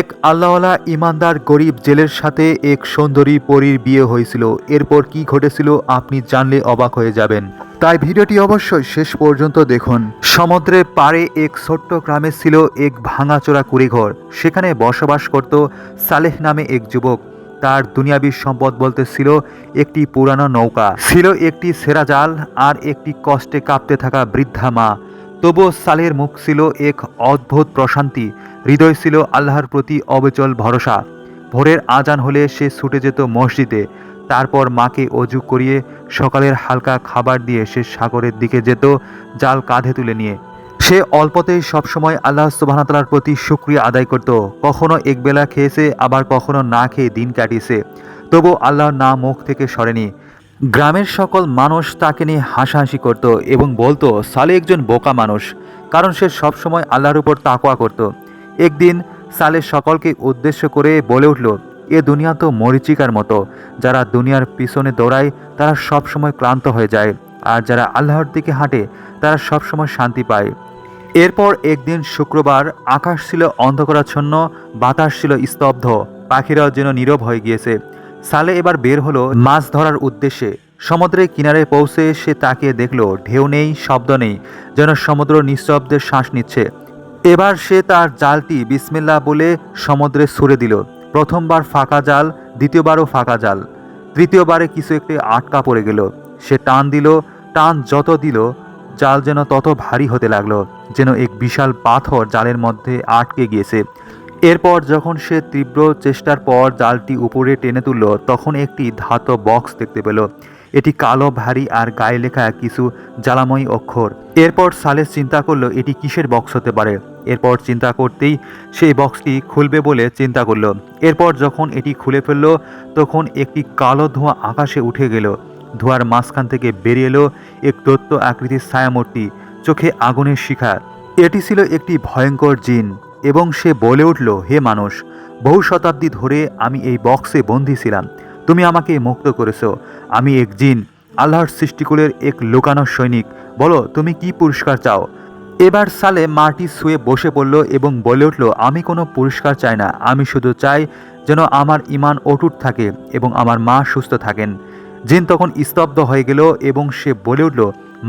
এক আল্লাহওয়ালা ইমানদার গরিব জেলের সাথে এক সুন্দরী পরীর বিয়ে হয়েছিল। এরপর কি ঘটেছিল আপনি জানলে অবাক হয়ে যাবেন। তাই ভিডিওটি অবশ্যই শেষ পর্যন্ত দেখুন। সমুদ্রের পাড়ে এক ছোট্ট গ্রামে ছিল এক ভাঙাচোরা কুড়িঘর। সেখানে বসবাস করত সালেহ নামে এক যুবক। তার দুনিয়াবী সম্পদ বলতে ছিল একটি পুরানো নৌকা। ছিল একটি সেরা জাল আর একটি কষ্টে কাঁপতে থাকা বৃদ্ধা মা। তবুও সালের মুখ ছিল এক অদ্ভুত প্রশান্তি, হৃদয় ছিল আল্লাহর প্রতি অবিচল ভরসা। ভোরের আজান হলে সে ছুটে যেত মসজিদে, তারপর মাকে অজু করিয়ে সকালের হালকা খাবার দিয়ে সে সাগরের দিকে যেত জাল কাঁধে তুলে নিয়ে। সে অল্পতেই সবসময় আল্লাহ সুবাহতালার প্রতি শুক্রিয়া আদায় করত। কখনো একবেলা খেয়েছে, আবার কখনো না খেয়ে দিন কাটিয়েছে। তবু আল্লাহর না মুখ থেকে সরেনি। গ্রামের সকল মানুষ তাকে নিয়ে হাসাহাসি করত এবং বলতো, সালে একজন বোকা মানুষ। কারণ সে সবসময় আল্লাহর উপর তাকোয়া করত। একদিন সালে সকলকে উদ্দেশ্য করে বলে উঠল, এ দুনিয়া তো মরিচিকার মতো। যারা দুনিয়ার পিছনে দৌড়ায়, তারা সবসময় ক্লান্ত হয়ে যায়। আর যারা আল্লাহর দিকে হাঁটে, তারা সবসময় শান্তি পায়। এরপর একদিন শুক্রবার আকাশ ছিল অন্ধকারাচ্ছন্ন, বাতাস ছিল স্তব্ধ। পাখিরাও যেন নীরব হয়ে গিয়েছে। সালে এবার বের হলো মাছ ধরার উদ্দেশ্যে। সমুদ্রের কিনারে পৌঁছে সে তাকে দেখল, ঢেউ নেই, শব্দ নেই, যেন সমুদ্র নিঃশব্দের শ্বাস নিচ্ছে। এবার সে তার জালটি বিসমিল্লা বলে সমুদ্রে ছুড়ে দিল। প্রথমবার ফাঁকা জাল, দ্বিতীয়বারও ফাঁকা জাল। তৃতীয়বারে কিছু একটি আটকা পড়ে গেল। সে টান দিল, টান যত দিল, জাল যেন তত ভারী হতে লাগল, যেন এক বিশাল পাথর জালের মধ্যে আটকে গিয়েছে। এরপর যখন সে তীব্র চেষ্টার পর জালটি উপরে টেনে তুলল, তখন একটি ধাতব বক্স দেখতে পেল। এটি কালো, ভারী আর গায়ে লেখা কিছু জ্বালাময়ী অক্ষর। এরপর সালেস চিন্তা করল, এটি কিসের বক্স হতে পারে? এরপর চিন্তা করতেই সেই বক্সটি খুলবে বলে চিন্তা করল। এরপর যখন এটি খুলে ফেলল, তখন একটি কালো ধোঁয়া আকাশে উঠে গেল। ধোঁয়ার মাঝখান থেকে বেরিয়ে এলো এক দত্ত আকৃতির ছায়ামূর্তি, চোখে আগুনের শিখা। এটি ছিল একটি ভয়ঙ্কর জিন। এবং সে বলে উঠল, হে মানুষ, বহু শতাব্দী ধরে আমি এই বক্সে বন্দী ছিলাম। তুমি আমাকে মুক্ত করেছ। আমি এক জিন, আল্লাহর সৃষ্টিকুলের এক লুকানো সৈনিক। বলো, তুমি কি পুরস্কার চাও? এবার সালে মাটি শুয়ে বসে পড়ল এবং বলে উঠল, আমি কোনো পুরস্কার চাই না। আমি শুধু চাই যেন আমার ইমান অটুট থাকে এবং আমার মা সুস্থ থাকেন। জিন তখন স্তব্ধ হয়ে গেল এবং সে বলে উঠল,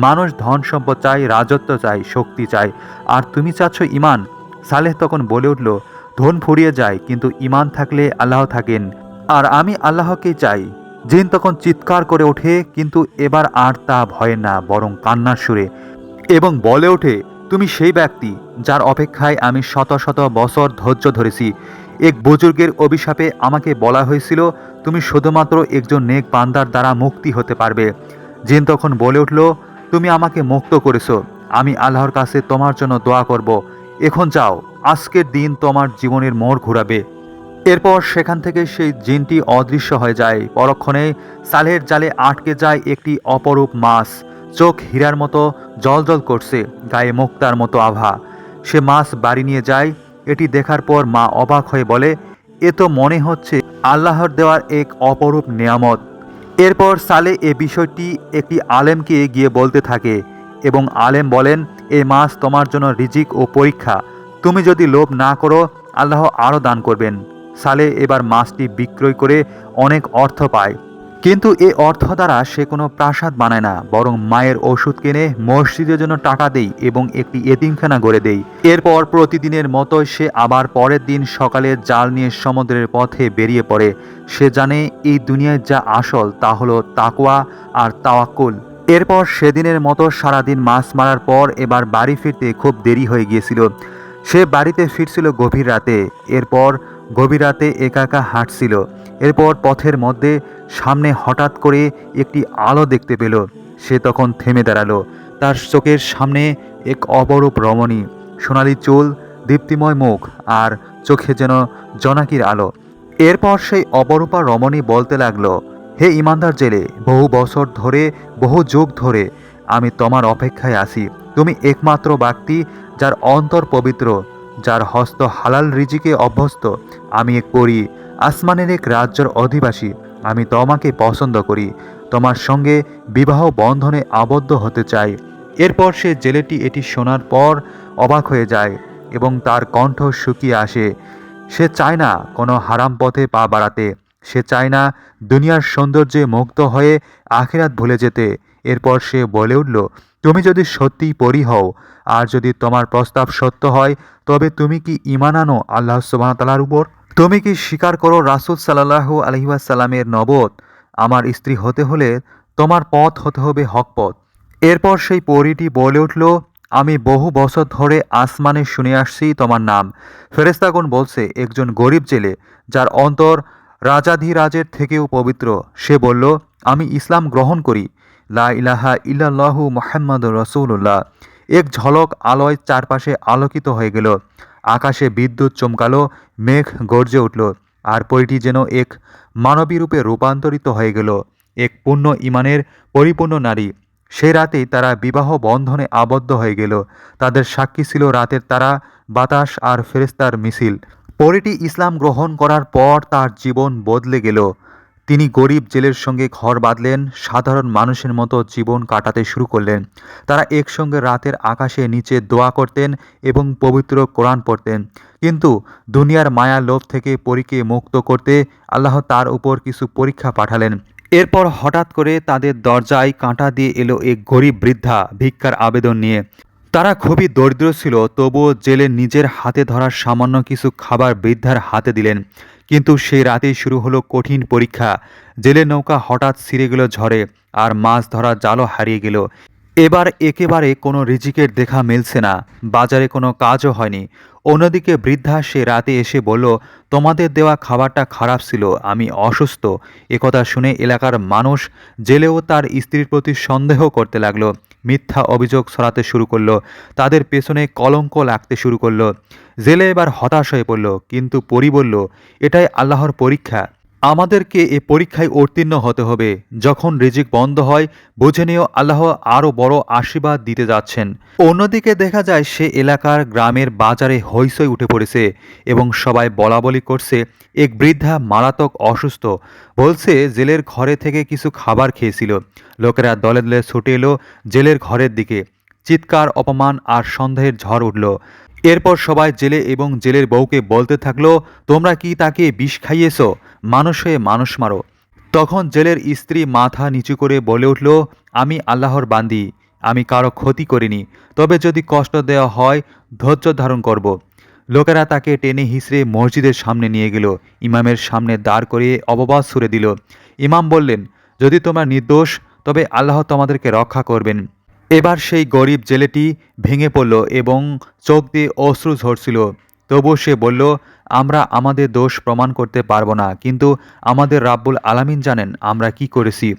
মানুষ ধন সম্পদ চায় রাজত্ব চায় শক্তি চায় আর তুমি চাচ্ছ ইমান সালেহ তখন বলে উঠল, ধন ফুরিয়ে যায়, কিন্তু ইমান থাকলে আল্লাহ থাকেন। আর আমি আল্লাহকে চাই। জিন তখন চিৎকার করে ওঠে, কিন্তু এবার আর তা ভয়ে না, বরং কান্নার সুরে। এবং বলে ওঠে, তুমি সেই ব্যক্তি, যার অপেক্ষায় আমি শত শত বছর ধৈর্য ধরেছি। এক বুজুর্গের অভিশাপে আমাকে বলা হয়েছিল, তুমি শুধুমাত্র একজন নেক বান্দার দ্বারা মুক্তি হতে পারবে। জিন তখন বলে উঠল, তুমি আমাকে মুক্ত করেছ। আমি আল্লাহর কাছে তোমার জন্য দোয়া করব। এখন যাও, আজকের দিন তোমার জীবনের মোড় ঘুরাবে। এরপর সেখান থেকে সেই জিনটি অদৃশ্য হয়ে যায়। পরক্ষণে সালের জালে আটকে যায় একটি অপরূপ মাছ। চোখ হীরার মতো, জলজল করছে, গায়ে মুক্তার মতো আভা। সে মাছ বাড়ি নিয়ে যায়, এটি দেখার পর মা অবাক হয়ে বলে, এ তো মনে হচ্ছে আল্লাহর দেওয়ার এক অপরূপ নিয়ামত। এরপর সালে এ বিষয়টি একটি আলেমকে গিয়ে বলতে থাকে। এবং আলেম বলেন এই মাছ তোমার জন্য রিজিক ও পরীক্ষা। তুমি যদি লোভ না করো, আল্লাহ আরও দান করবেন। সালে এবার মাছটি বিক্রয় করে অনেক অর্থ পায়। কিন্তু এ অর্থ দ্বারা সে কোনো প্রাসাদ বানায় না, বরং মায়ের ওষুধ কিনে মসজিদের জন্য টাকা দেই এবং একটি এতিমখানা গড়ে দেই এরপর প্রতিদিনের মতো সে আবার পরের দিন সকালে জাল নিয়ে সমুদ্রের পথে বেরিয়ে পড়ে। সে জানে, এই দুনিয়ায় যা আসল তা হলো তাকওয়া আর তাওয়াক্কুল। এরপর সেদিনের মতো সারাদিন মাছ মারার পর এবার বাড়ি ফিরতে খুব দেরি হয়ে গিয়েছিল। সে বাড়িতে ফিরছিল গভীর রাতে। এরপর গভীর রাতে একা একা হাঁটছিল। এরপর পথের মধ্যে সামনে হঠাৎ করে একটি আলো দেখতে পেল। সে তখন থেমে দাঁড়াল। তার চোখের সামনে এক অপরূপ রমণী, সোনালি চুল, দীপ্তিময় মুখ আর চোখে যেন জনাকির আলো। এরপর সেই অপরূপা রমণী বলতে লাগল হে ইমানদার জেলে, বহু বছর ধরে, বহু যুগ ধরে আমি তোমার অপেক্ষায় আছি। তুমি একমাত্র ব্যক্তি যার অন্তর পবিত্র, যার হস্ত হালাল রিজিকে অভ্যস্ত। আমি এক পড়ি আসমানের এক রাজ্যর অধিবাসী। আমি তোমাকে পছন্দ করি। তোমার সঙ্গে বিবাহ বন্ধনে আবদ্ধ হতে চাই। এরপর সে জেলেটি এটি শোনার পর অবাক হয়ে যায় এবং তার কণ্ঠ শুকিয়ে আসে। সে চায় না কোনো হারাম পথে পা বাড়াতে। সে চায় না দুনিয়ার সৌন্দর্যে মুগ্ধ হয়ে আখিরাত ভুলে যেতে। এরপর সে বলে উঠল, তুমি যদি সত্যিই পরি হও, আর যদি তোমার প্রস্তাব সত্য হয়, তবে তুমি কি ইমান আনো আল্লাহ সুবাহতালার উপর? তুমি কি স্বীকার করো রাসুল সাল্লাহ আলহিউসাল্লামের নবদ? আমার স্ত্রী হতে হলে তোমার পথ হতে হবে হক পথ। এরপর সেই পরীটি বলে উঠল, আমি বহু বছর ধরে আসমানে শুনে আসছি তোমার নাম। ফেরেস্তাগুন বলছে, একজন গরিব জেলে, যার অন্তর রাজাধিরাজের থেকেও পবিত্র। সে বলল, আমি ইসলাম গ্রহণ করি। লা ইলাহা ইল্লাল্লাহু মোহাম্মদ রসুল্লাহ এক ঝলক আলোয় চারপাশে আলোকিত হয়ে গেল। আকাশে বিদ্যুৎ চমকালো, মেঘ গর্জে উঠল, আর পরিটি যেন এক মানবী রূপে রূপান্তরিত হয়ে গেল। এক পূর্ণ ইমানের পরিপূর্ণ নারী। সেই রাতেই তারা বিবাহ বন্ধনে আবদ্ধ হয়ে গেল। তাদের সাক্ষী ছিল রাতের তারা, বাতাস আর ফেরেস্তার মিছিল। পরিটি ইসলাম গ্রহণ করার পর তার জীবন বদলে গেল। তিনি গরিব জেলের সঙ্গে ঘর বাঁধলেন, সাধারণ মানুষের মতো জীবন কাটাতে শুরু করলেন। তারা একসঙ্গে রাতের আকাশে নিচে দোয়া করতেন এবং পবিত্র কোরআন পড়তেন। কিন্তু দুনিয়ার মায়া লোভ থেকে পরীকে মুক্ত করতে আল্লাহ তার উপর কিছু পরীক্ষা পাঠালেন। এরপর হঠাৎ করে তাদের দরজায় কাঁটা দিয়ে এলো এক গরিব বৃদ্ধা ভিক্ষার আবেদন নিয়ে। তারা খুবই দরিদ্র ছিল, তবুও জেলে নিজের হাতে ধরা সামান্য কিছু খাবার বৃদ্ধার হাতে দিলেন। কিন্তু সেই রাতেই শুরু হলো কঠিন পরীক্ষা। জেলে নৌকা হঠাৎ ছিঁড়ে গেল ঝড়ে, আর মাছ ধরা জালও হারিয়ে গেল। এবার একেবারে কোনো রিজিকের দেখা মিলছে না। বাজারে কোনো কাজও হয়নি। অন্যদিকে বৃদ্ধা সে রাতে এসে বলল, তোমাদের দেওয়া খাবারটা খারাপ ছিল, আমি অসুস্থ। একথা শুনে এলাকার মানুষ জেলেও তার স্ত্রীর প্রতি সন্দেহ করতে লাগল। মিথ্যা অভিযোগ ছড়াতে শুরু করল, তাদের পেছনে কলঙ্ক লাগতে শুরু করল। জেলে এবার হতাশ হয়ে পড়ল, কিন্তু পরি বলল, এটাই আল্লাহর পরীক্ষা। আমাদেরকে এ পরীক্ষায় উত্তীর্ণ হতে হবে। যখন রিজিক বন্ধ হয়, বুঝে নিয়েও আল্লাহ আরও বড় আশীর্বাদ দিতে যাচ্ছেন। অন্যদিকে দেখা যায়, সে এলাকার গ্রামের বাজারে হইসই উঠে পড়েছে এবং সবাই বলাবলি করছে, এক বৃদ্ধা মারাত্মক অসুস্থ। বলছে, জেলের ঘরে থেকে কিছু খাবার খেয়েছিল। লোকেরা দলে দলে ছুটে এলো জেলের ঘরের দিকে। চিৎকার, অপমান আর সন্দেহের ঝড় উঠল। এরপর সবাই জেলে এবং জেলের বউকে বলতে থাকল, তোমরা কি তাকে বিষ খাইয়েছ? মানুষ হয়ে মানুষ মারো। তখন জেলের স্ত্রী মাথা নিচু করে বলে উঠল, আমি আল্লাহর বান্দি, আমি কারও ক্ষতি করিনি। তবে যদি কষ্ট দেওয়া হয়, ধৈর্য ধারণ করব। লোকেরা তাকে টেনে হিসড়ে মসজিদের সামনে নিয়ে গেল। ইমামের সামনে দাঁড় করিয়ে অববাদ ছুড়ে দিল, ইমাম বললেন, যদি তোমরা নির্দোষ, তবে আল্লাহ তোমাদেরকে রক্ষা করবেন। এবার সেই গরিব জেলেটি ভেঙে পড়ল এবং চোখ দিয়ে অশ্রু ঝরছিল। তবুও সে বলল, আমরা আমাদের দোষ প্রমাণ করতে পারব না, কিন্তু আমাদের রাব্বুল আলামিন জানেন আমরা কি করেছি।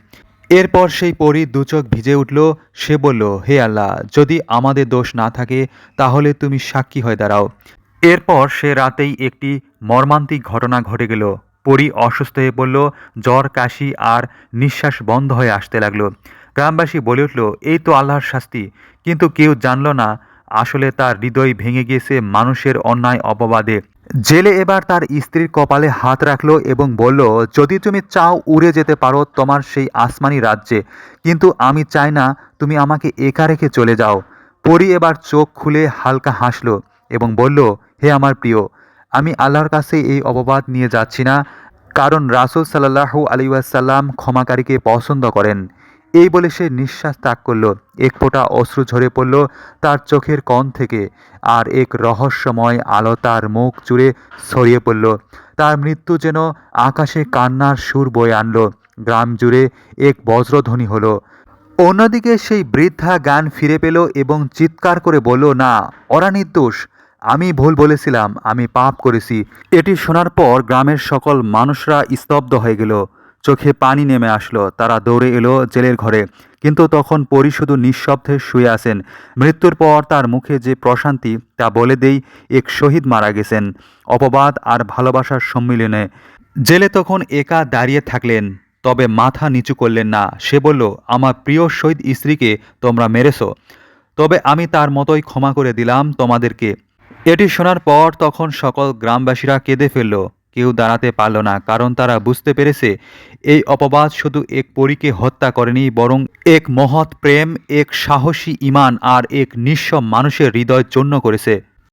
এরপর সেই পরি দুচোখ ভিজে উঠল, সে বলল, হে আল্লাহ, যদি আমাদের দোষ না থাকে, তাহলে তুমি সাক্ষী হয়ে দাঁড়াও। এরপর সে রাতেই একটি মর্মান্তিক ঘটনা ঘটে গেল। পরি অসুস্থ হয়ে পড়ল, জ্বর, কাশি আর নিঃশ্বাস বন্ধ হয়ে আসতে লাগল। গ্রামবাসী বলে উঠল, এই তো আল্লাহর শাস্তি, কিন্তু কেউ জানল না আসলে তার হৃদয় ভেঙে গিয়েছে মানুষের অন্যায় অপবাদে। জেলে এবার তার স্ত্রীর কপালে হাত রাখল এবং বলল, যদি তুমি চাও উড়ে যেতে পারো, তোমার সেই আসমানি রাজ্যে। কিন্তু আমি চাই না তুমি আমাকে একা রেখে চলে যাও। পরি এবার চোখ খুলে হালকা হাসলো এবং বলল, হে আমার প্রিয়, আমি আল্লাহর কাছে এই অপবাদ নিয়ে যাচ্ছি না। কারণ রাসুল সাল্লাহু আলী ক্ষমাকারীকে পছন্দ করেন। এই বলে সে নিঃশ্বাস ত্যাগ করল। এক ফোঁটা অশ্রু ঝরে পড়ল তার চোখের কণ থেকে আর এক রহস্যময় আলো তার মুখ জুড়ে ছড়িয়ে পড়ল। তার মৃত্যু যেন আকাশে কান্নার সুর বয়ে আনলো। গ্রাম জুড়ে এক বজ্রধ্বনি হলো। অন্যদিকে সেই বৃদ্ধা গান ফিরে পেল এবং চিৎকার করে বলল, না, ওরা নির্দোষ। আমি ভুল বলেছিলাম, আমি পাপ করেছি। এটি শোনার পর গ্রামের সকল মানুষরা স্তব্ধ হয়ে গেল। চোখে পানি নেমে আসলো। তারা দৌড়ে এলো জেলের ঘরে। কিন্তু তখন পরি শুধু নিঃশব্দে শুয়ে আছেন। মৃত্যুর পর তার মুখে যে প্রশান্তি, তা বলে দেই এক শহীদ মারা গেছেন। অপবাদ আর ভালোবাসার সম্মিলনে। জেলে তখন একা দাঁড়িয়ে থাকলেন, তবে মাথা নিচু করলেন না। সে বলল, আমার প্রিয় শহীদ স্ত্রীকে তোমরা মেরেছ। তবে আমি তার মতোই ক্ষমা করে দিলাম তোমাদেরকে। এটি শোনার পর তখন সকল গ্রামবাসীরা কেঁদে ফেলল। কেউ দাঁড়াতে পারল না, কারণ তারা বুঝতে পেরেছে এই অপবাদ শুধু এক পরীকে হত্যা করেনি, বরং এক মহৎ প্রেম, এক সাহসী ইমান আর এক নিঃস্ব মানুষের হৃদয় জন্য করেছে।